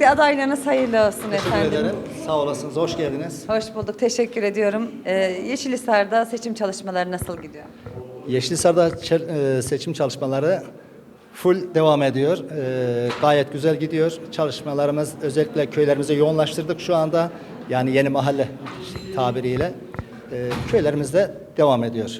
Öncelikle adaylarınız hayırlı olsun Teşekkür efendim. ederim. Sağ olasınız. Hoş geldiniz. Hoş bulduk, teşekkür ediyorum. Ee, Yeşilhisar'da seçim çalışmaları nasıl gidiyor? Yeşilhisar'da çel- e, seçim çalışmaları full devam ediyor. E, Gayet güzel gidiyor. Çalışmalarımız özellikle köylerimize yoğunlaştırdık şu anda. Yani yeni mahalle tabiriyle. E, Köylerimizde devam ediyor.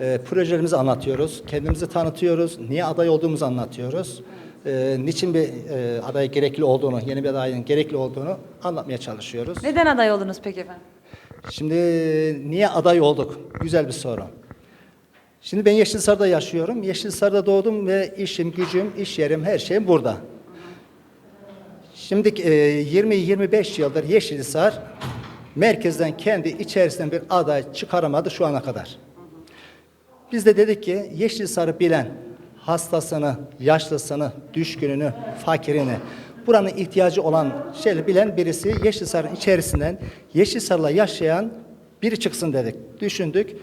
E, Projelerimizi anlatıyoruz. Kendimizi tanıtıyoruz. Niye aday olduğumuzu anlatıyoruz. E, Niçin bir e, aday gerekli olduğunu, yeni bir adayın gerekli olduğunu anlatmaya çalışıyoruz. Neden aday oldunuz peki efendim? Şimdi niye aday olduk? Güzel bir soru. Şimdi ben Yeşilsar'da yaşıyorum. Yeşilsar'da doğdum ve işim, gücüm, iş yerim, her şeyim burada. Şimdi e, 20-25 yıldır Yeşilsar merkezden kendi içerisinden bir aday çıkaramadı şu ana kadar. Biz de dedik ki Yeşilsar'ı bilen hastasını, yaşlısını, düşkününü, fakirini, buranın ihtiyacı olan şeyleri bilen birisi Yeşilsar'ın içerisinden Yeşilsar'la yaşayan biri çıksın dedik. Düşündük.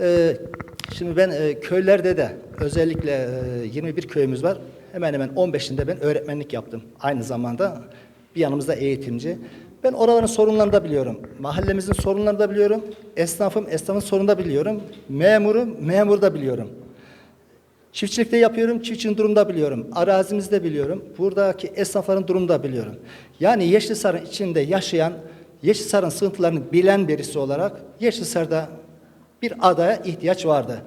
Ee, şimdi ben e, köylerde de özellikle e, 21 köyümüz var. Hemen hemen 15'inde ben öğretmenlik yaptım. Aynı zamanda bir yanımızda eğitimci. Ben oraların sorunlarını da biliyorum. Mahallemizin sorunlarını da biliyorum. Esnafım, esnafın sorununu da biliyorum. Memurum, memur da biliyorum. Çiftçilikte yapıyorum, çiftçinin durumunu da biliyorum. Arazimizi de biliyorum. Buradaki esnafların durumunu da biliyorum. Yani Yeşilsar'ın içinde yaşayan, Yeşilsar'ın sıkıntılarını bilen birisi olarak Yeşilsar'da bir adaya ihtiyaç vardı.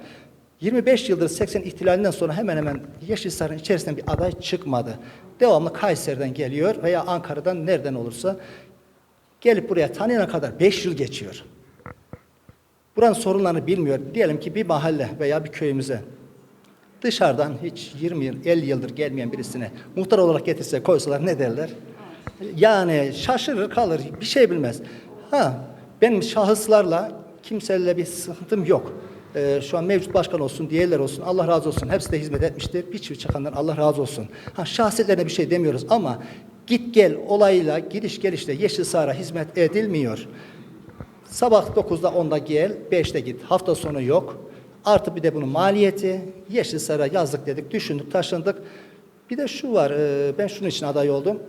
25 yıldır 80 ihtilalinden sonra hemen hemen Yeşilsar'ın içerisinden bir aday çıkmadı. Devamlı Kayseri'den geliyor veya Ankara'dan nereden olursa gelip buraya tanıyana kadar 5 yıl geçiyor. Buranın sorunlarını bilmiyor. Diyelim ki bir mahalle veya bir köyümüze dışarıdan hiç 20 yıl, 50 yıldır gelmeyen birisine muhtar olarak getirse koysalar ne derler? Yani şaşırır kalır, bir şey bilmez. Ha, benim şahıslarla kimseyle bir sıkıntım yok. Ee, şu an mevcut başkan olsun, diğerler olsun, Allah razı olsun. Hepsi de hizmet etmiştir. Bir çift çıkandan Allah razı olsun. Ha, şahsiyetlerine bir şey demiyoruz ama git gel olayla, gidiş gelişle Yeşilsar'a hizmet edilmiyor. Sabah 9'da 10'da gel, 5'te git. Hafta sonu yok. Artı bir de bunun maliyeti. Yeşilsar'a yazdık dedik, düşündük, taşındık. Bir de şu var, e, ben şunun için aday oldum.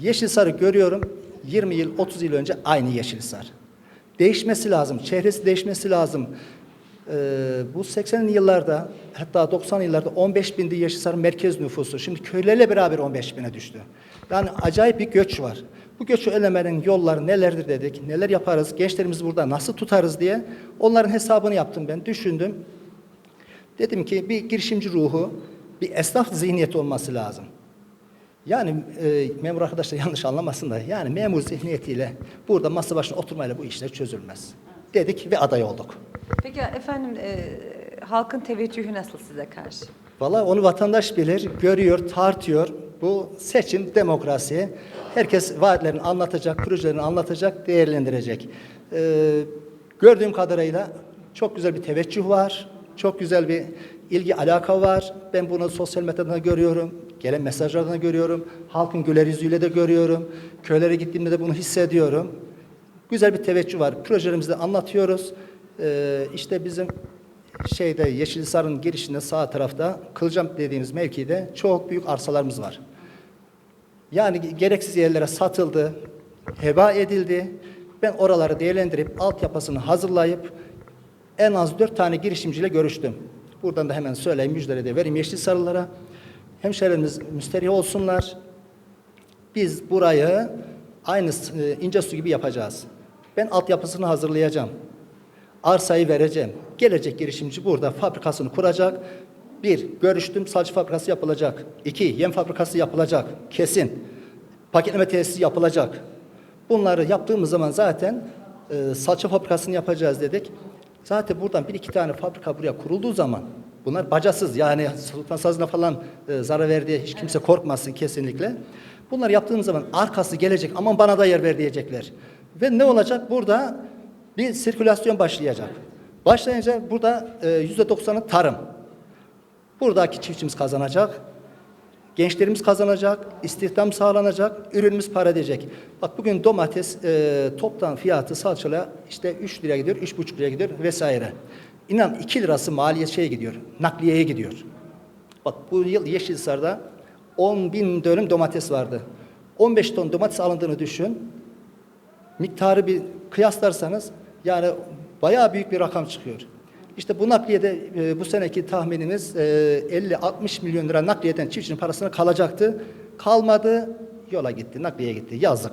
Yeşilsar'ı görüyorum, 20 yıl, 30 yıl önce aynı Yeşilsar. Değişmesi lazım, çehresi değişmesi lazım. Ee, bu 80'li yıllarda hatta 90'lı yıllarda 15 bindi Yeşilsar'ın merkez nüfusu. Şimdi köylerle beraber 15 bine düştü. Yani acayip bir göç var. Bu göçü önlemenin yolları nelerdir dedik, neler yaparız, gençlerimizi burada nasıl tutarız diye onların hesabını yaptım ben, düşündüm. Dedim ki bir girişimci ruhu, bir esnaf zihniyeti olması lazım. Yani e, memur arkadaşlar yanlış anlamasın da yani memur zihniyetiyle burada masa başına oturmayla bu işler çözülmez. Dedik ve aday olduk. Peki efendim e, halkın teveccühü nasıl size karşı? Valla onu vatandaş bilir, görüyor, tartıyor. Bu seçim, demokrasi. Herkes vaatlerini anlatacak, projelerini anlatacak, değerlendirecek. Ee, gördüğüm kadarıyla çok güzel bir teveccüh var. Çok güzel bir ilgi, alaka var. Ben bunu sosyal medyadan da görüyorum. Gelen mesajlardan da görüyorum. Halkın güler yüzüyle de görüyorum. Köylere gittiğimde de bunu hissediyorum. Güzel bir teveccüh var. Projelerimizi de anlatıyoruz. Ee, işte bizim şeyde Yeşilhisar'ın girişinde sağ tarafta Kılcam dediğimiz mevkide çok büyük arsalarımız var. Yani gereksiz yerlere satıldı, heba edildi. Ben oraları değerlendirip altyapısını hazırlayıp en az dört tane girişimciyle görüştüm. Buradan da hemen söyleyeyim, müjdele de vereyim Yeşilsarlılara. Hemşehrilerimiz müsterih olsunlar. Biz burayı aynı e, ince su gibi yapacağız. Ben altyapısını hazırlayacağım. Arsayı vereceğim. Gelecek girişimci burada fabrikasını kuracak. Bir, görüştüm salça fabrikası yapılacak. İki, yem fabrikası yapılacak. Kesin. Paketleme tesisi yapılacak. Bunları yaptığımız zaman zaten e, salça fabrikasını yapacağız dedik. Zaten buradan bir iki tane fabrika buraya kurulduğu zaman bunlar bacasız yani sultan sazına falan e, zarar verdiği hiç kimse korkmasın kesinlikle. Bunlar yaptığımız zaman arkası gelecek aman bana da yer ver diyecekler. Ve ne olacak? Burada bir sirkülasyon başlayacak. Başlayınca burada e, yüzde doksanı tarım. Buradaki çiftçimiz kazanacak. Gençlerimiz kazanacak, istihdam sağlanacak, ürünümüz para edecek. Bak bugün domates e, toptan fiyatı salçala işte 3 liraya gidiyor, 3,5 liraya gidiyor vesaire. İnan 2 lirası maliyet şeye gidiyor, nakliyeye gidiyor. Bak bu yıl Yeşilsar'da 10 bin dönüm domates vardı. 15 ton domates alındığını düşün. Miktarı bir kıyaslarsanız yani bayağı büyük bir rakam çıkıyor. İşte bu nakliyede e, bu seneki tahminimiz e, 50-60 milyon lira nakliyeden çiftçinin parasına kalacaktı. Kalmadı, yola gitti, nakliye gitti. Yazık.